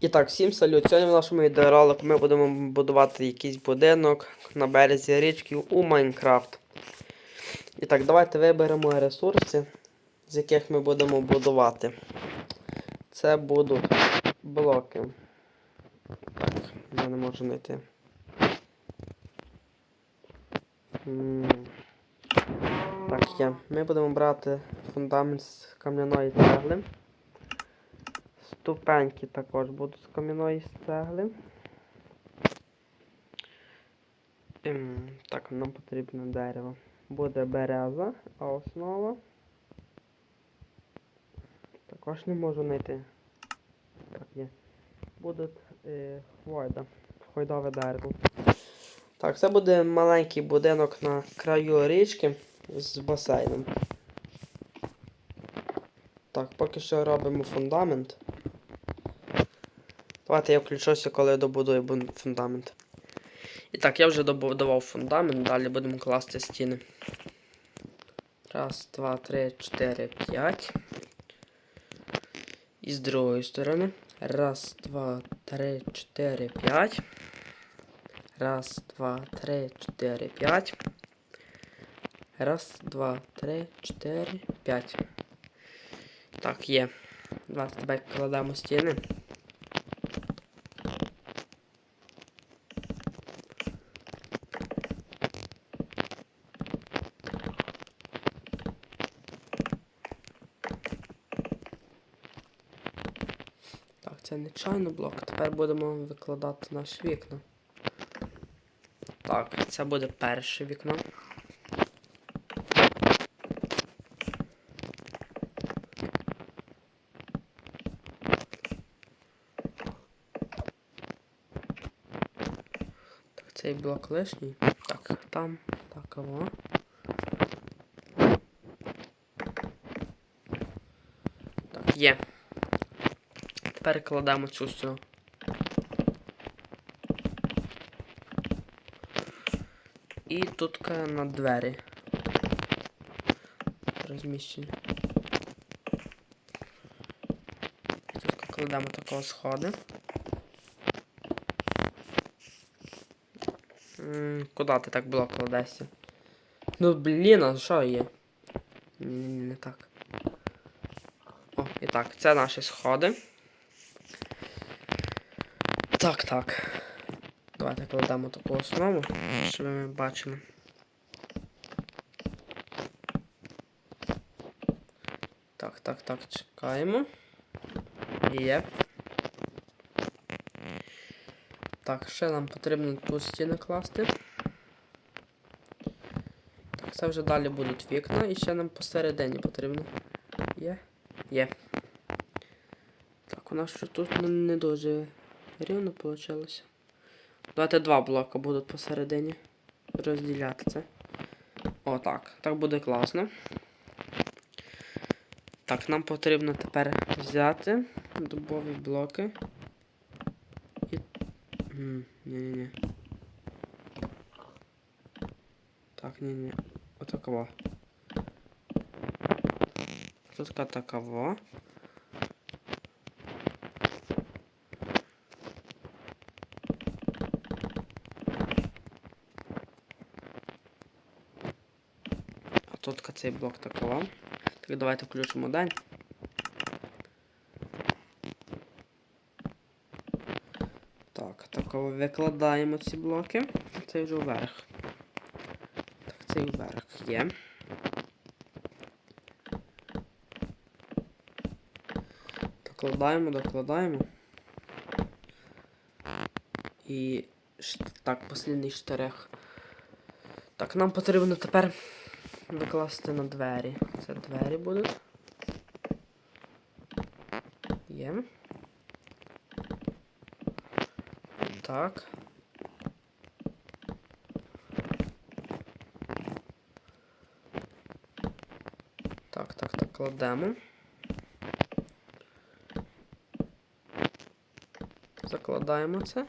І так, всім салют. Сьогодні в нашому відеоролику ми будемо будувати якийсь будинок на березі річки у Майнкрафт. І так, давайте виберемо ресурси, з яких ми будемо будувати. Це будуть блоки. Так, я не можу знайти. Так, є. Ми будемо брати фундамент з кам'яної цегли. Ступеньки також будуть з кам'яної цегли. Ем, так, нам потрібно дерево. Буде береза, а основа. Також не можу знайти. Так, є. Буде е, хвойда. Хвойдове дерево. Так, це буде маленький будинок на краю річки з басейном. Так, поки що робимо фундамент. Давайте я включуся, коли добудую фундамент. І так, я вже добудував фундамент, далі будемо класти стіни. Раз, два, три, чотири, п'ять. І з другої сторони. Раз, два, три, чотири, п'ять. Раз, два, три, чотири, п'ять. Раз, два, три, чотири, п'ять. Так, є. Давайте тепер кладемо стіни. Так, це не блок. Тепер будемо викладати наші вікна. Так, це буде перше вікно. Так, цей блок лишній. Так, там, так, ого. Так, є. Тепер цю всю. І тут на двері. Розміщені. Тут кладемо такого сходи. Куди ти так блок кладешся? Ну блін, а що є? Ні, ні, ні, не так. О, і так, це наші сходи. Так, так. Давайте кладемо таку основу, щоб ми бачили. Так, так, так, чекаємо. Є. Так, ще нам потрібно тут стіни класти. Так, це вже далі будуть вікна і ще нам посередині потрібно. Є? Є. Так, у нас що тут не дуже рівно вийшло. Давайте два блока будуть посередині. Розділяти це. О, так. Буде класно. Так, нам потрібно тепер взяти дубові блоки. І. Ні-ні-ні. Так, ні-ні. Отакова. Тут такова. А тут цей блок такого. Так, давайте включимо день. Так, такого викладаємо ці блоки. Цей вже вверх. Так, цей вверх є. Докладаємо, докладаємо. І так, послідний штрих. Так, нам потрібно тепер викласти на двері. Це двері будуть. Є. Так. Так, так, так, кладемо. Закладаємо це.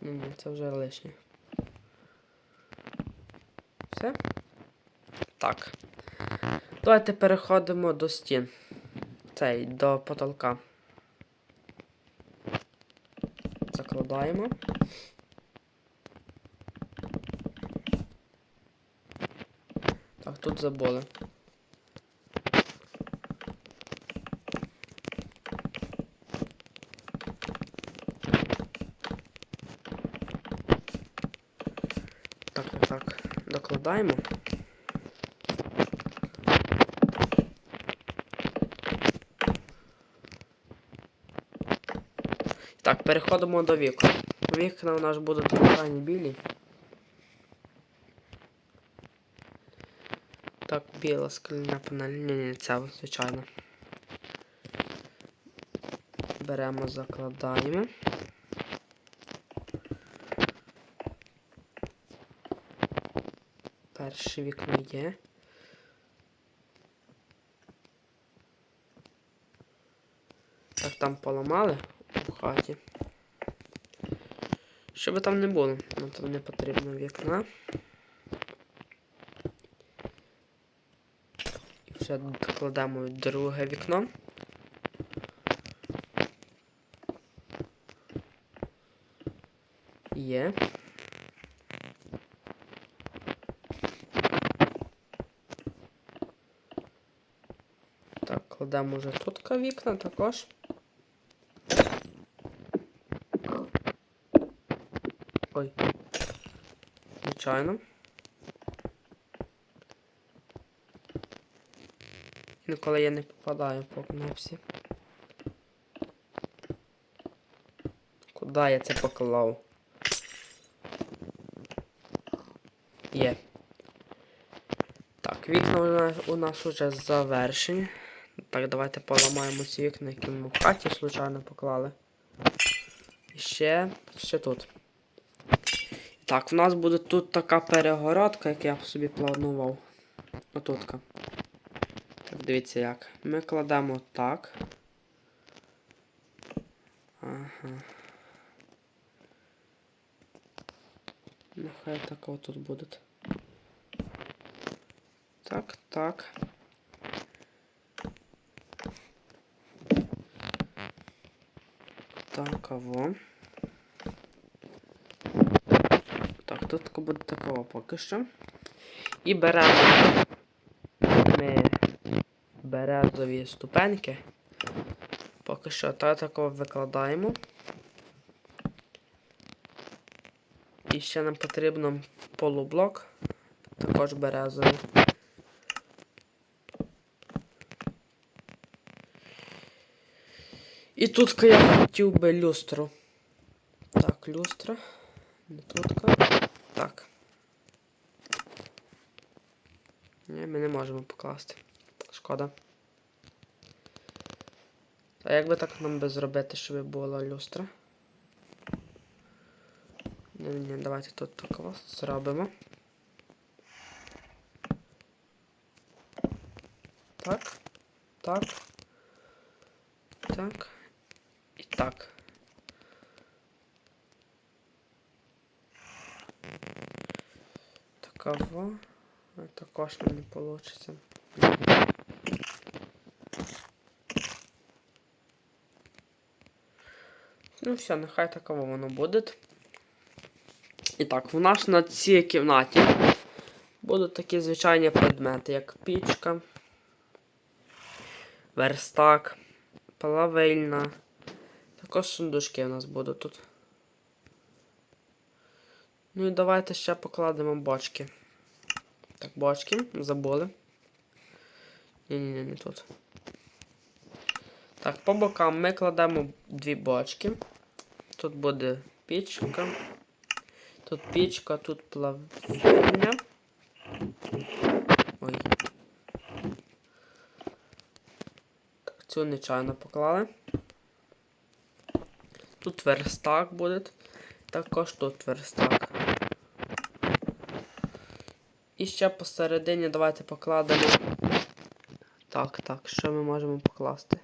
Ні, ні, це вже лишнє прибрати. Так. Давайте переходимо до стін. Цей, до потолка. Закладаємо. Так, тут забули. Так. Докладаємо. Так, переходимо до вікон. Вікна у нас будуть крайні білі. Так, біла скляна панель. Ні, ні, це звичайно. Беремо, закладаємо. Перше вікно є. Так, там поламали у хаті. Що би там не було, нам там не потрібно вікна. І вже докладемо друге вікно. Є. Так, кладемо вже тут вікна також. Ой. Звичайно. Інколи я не попадаю по кнопці. Куди я це поклав? Є. Так, вікна у нас уже завершені. Так, давайте поламаємо ці вікна, які ми в хаті случайно поклали. І ще, ще тут. Так, в нас буде тут така перегородка, як я собі планував. Отутка. Так, дивіться як. Ми кладемо так. Ага. Нехай так отут буде. Так, так. Так, аво. Так, тут буде такого поки що. І беремо ми березові ступеньки. Поки що та такого викладаємо. І ще нам потрібно полублок, також березовий. І тут я хотів би люстру. Так, люстра. Не тутка. Так. Ні, ми не можемо покласти. Шкода. А як би так нам би зробити, щоб була люстра? Ні, ні, давайте тут такого зробимо. Так. Так. І так. Такого. Нам не получится. Ну все, нехай таково воно буде. І так, в нас на цій кімнаті будуть такі звичайні предмети, як пічка, верстак, плавильна. Також сундучки у нас будуть тут. Ну і давайте ще покладемо бочки. Так, бочки, забули. Ні-ні-ні, не тут. Так, по бокам ми кладемо дві бочки. Тут буде пічка. Тут пічка, тут плавильня. Ой. Так, цю нечайно поклали. Тут верстак буде. Також тут верстак. І ще посередині давайте покладемо. Так, так, що ми можемо покласти?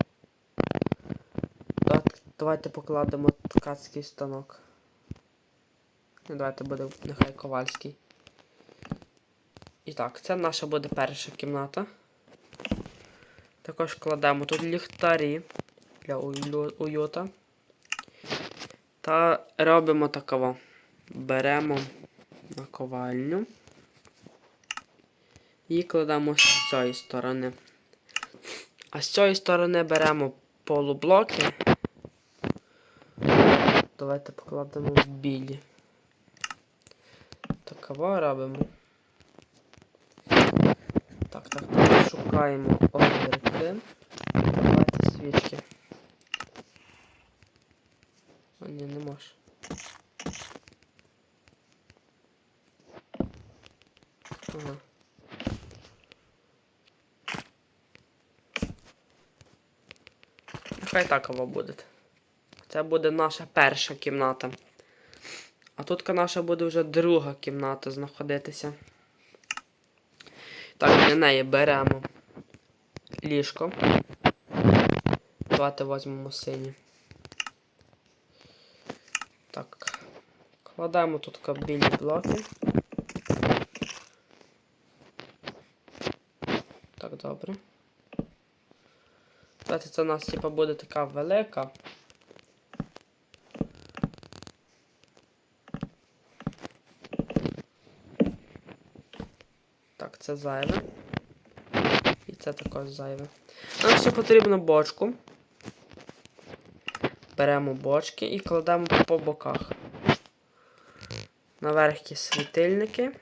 Так, давайте покладемо ткацький станок. Ну, Давайте буде нехай ковальський. І так, це наша буде перша кімната. Також кладемо тут ліхтарі для уюта. Та робимо такого. Беремо наковальню і кладемо з цієї сторони. А з цієї сторони беремо полублоки. Давайте покладемо в білі. Такого робимо. Так, так, так. Шукаємо огірки. Давайте свічки. О, ні, не можеш. Ага. Нехай так буде. Це буде наша перша кімната. А тут наша буде вже друга кімната знаходитися. Так, для неї беремо ліжко. Давайте візьмемо синє. Так. Кладемо тут білі блоки. Так, добре. Давайте це у нас типа буде така велика. Так, це зайве. І це також зайве. Нам ще потрібно бочку. Беремо бочки і кладемо по боках. Наверх є світильники.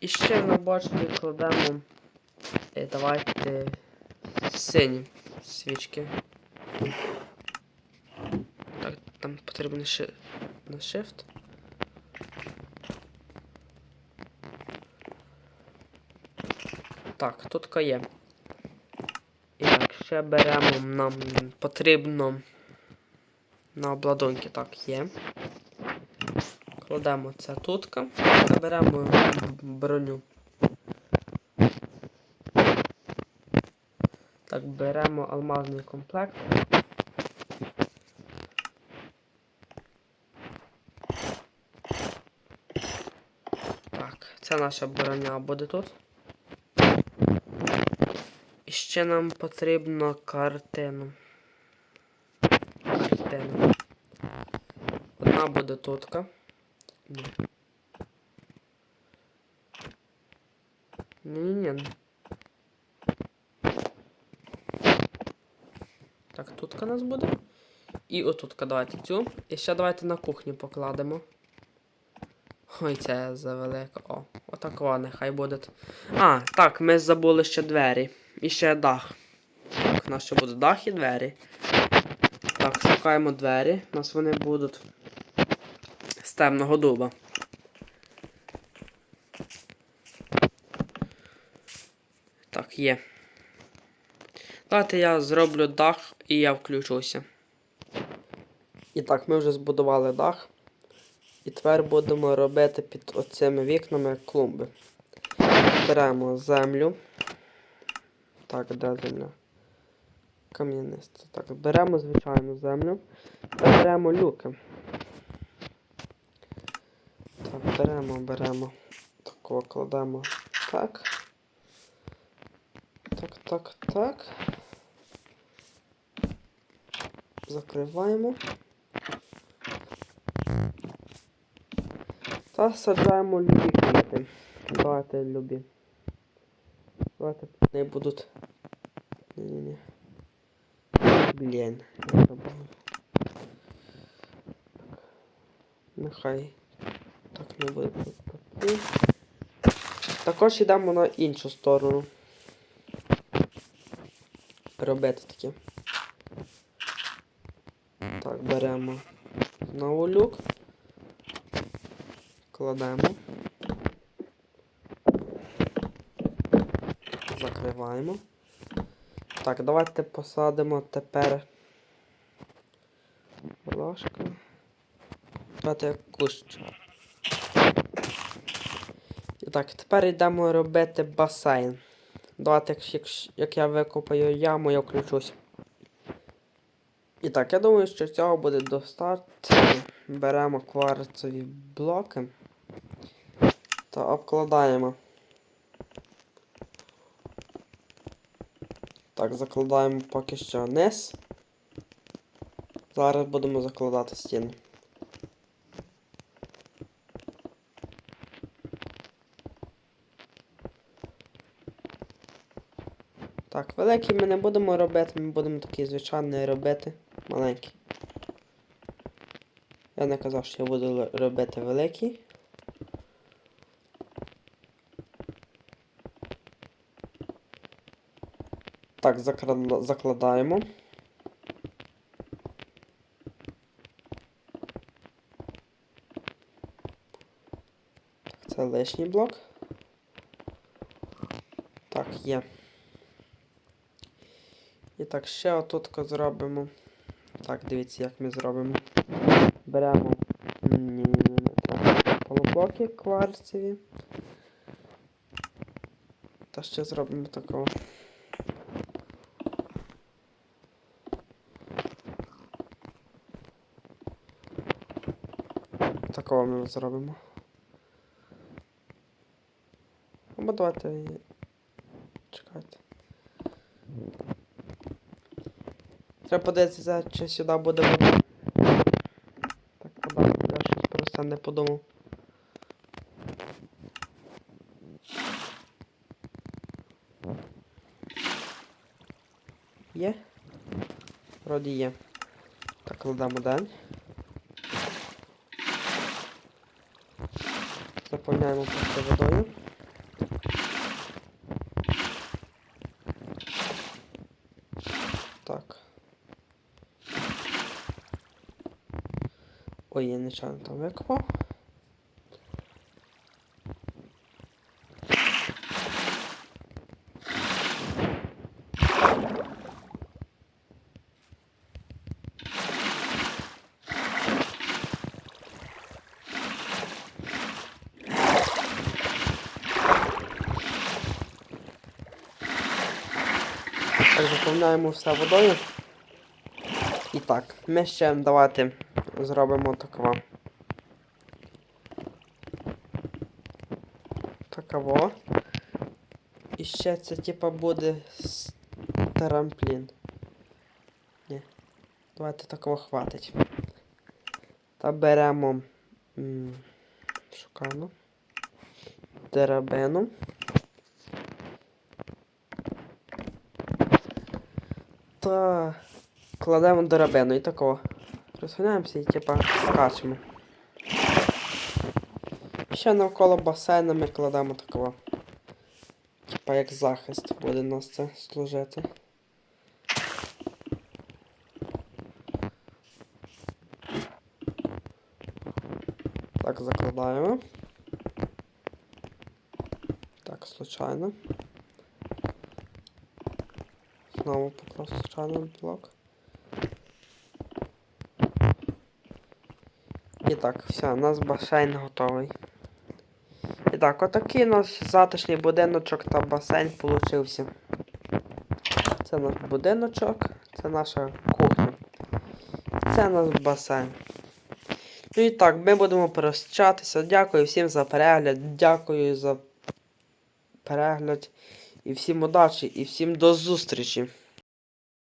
І ще на бочки кладемо. Е, Давайте сині свічки. Так, там потрібно ще на shift. Так, тут є. І так, ще беремо нам потрібно на обладунки, так, є. Кладемо це та беремо броню. Так, беремо алмазний комплект. Так, це наша броня буде тут. І ще нам потрібно картину. Картину. Одна буде тутка. Ні. Ні-ні-ні. Так, тутка у нас буде. І отутка давайте цю. І ще давайте на кухню покладемо. Ой, це завелико. О, отак нехай буде. А, так, ми забули ще двері. І ще дах. Так, у нас ще буде дах і двері. Так, шукаємо двері. У нас вони будуть з темного дуба. Так, є. Давайте я зроблю дах і я включуся. І так, ми вже збудували дах. І тепер будемо робити під оцими вікнами клумби. Беремо землю. Так, де земля? Кам'яниста. Так, беремо звичайну землю. Та беремо люки. Так, беремо, беремо. Такого кладемо. Так. Так, так, так. Закриваємо. Та саджаємо любі квіти. Давайте любі. Давайте не будуть. Ні-ні-ні. Блін. Нехай так не буде. Також йдемо на іншу сторону. Робити таке. Беремо знову люк. Кладемо. Закриваємо. Так, давайте посадимо тепер ложка. Давайте кущ. І так, тепер йдемо робити басейн. Давайте, як, як я викопаю яму, я включусь. І так, я думаю, що цього буде достатньо. Беремо кварцеві блоки та обкладаємо. Так, закладаємо поки що низ. Зараз будемо закладати стіну. Так, великий ми не будемо робити, ми будемо такі звичайні робити. Маленькі. Я не казав, що я буду робити великий. Так, закладаємо. Так, це лишній блок. Так, є. І так, ще отут зробимо. Так, дивіться, як ми зробимо. Беремо полублоки кварцеві. Та ще зробимо такого. Такого ми зробимо. Або давайте. і- Чекайте. Треба подивитися, чи сюди буде вода. Так, вода, я щось просто не подумав. Є? Вроді є. Так, кладемо далі. Заповняємо просто водою. Так. Ой, я нечайно там викопав. Так, заповняємо все водою. І так, ми ще давайте зробимо такого. Такого. І ще це типа буде трамплін. Ні. Давайте такого хватить. Та беремо. м, Шукаємо. Та кладемо драбину і такого. Розганяємося і типа скачемо. Ще навколо басейну ми кладемо такого. Типа як захист буде нас це служити. Так, закладаємо. Так, случайно. Знову поклав случайний блок. І так, все, у нас басейн готовий. І так, отакий у нас затишний будиночок та басейн получився. Це наш будиночок, це наша кухня. Це наш басейн. Ну і так, ми будемо прощатися. Дякую всім за перегляд. Дякую за перегляд. І всім удачі, і всім до зустрічі.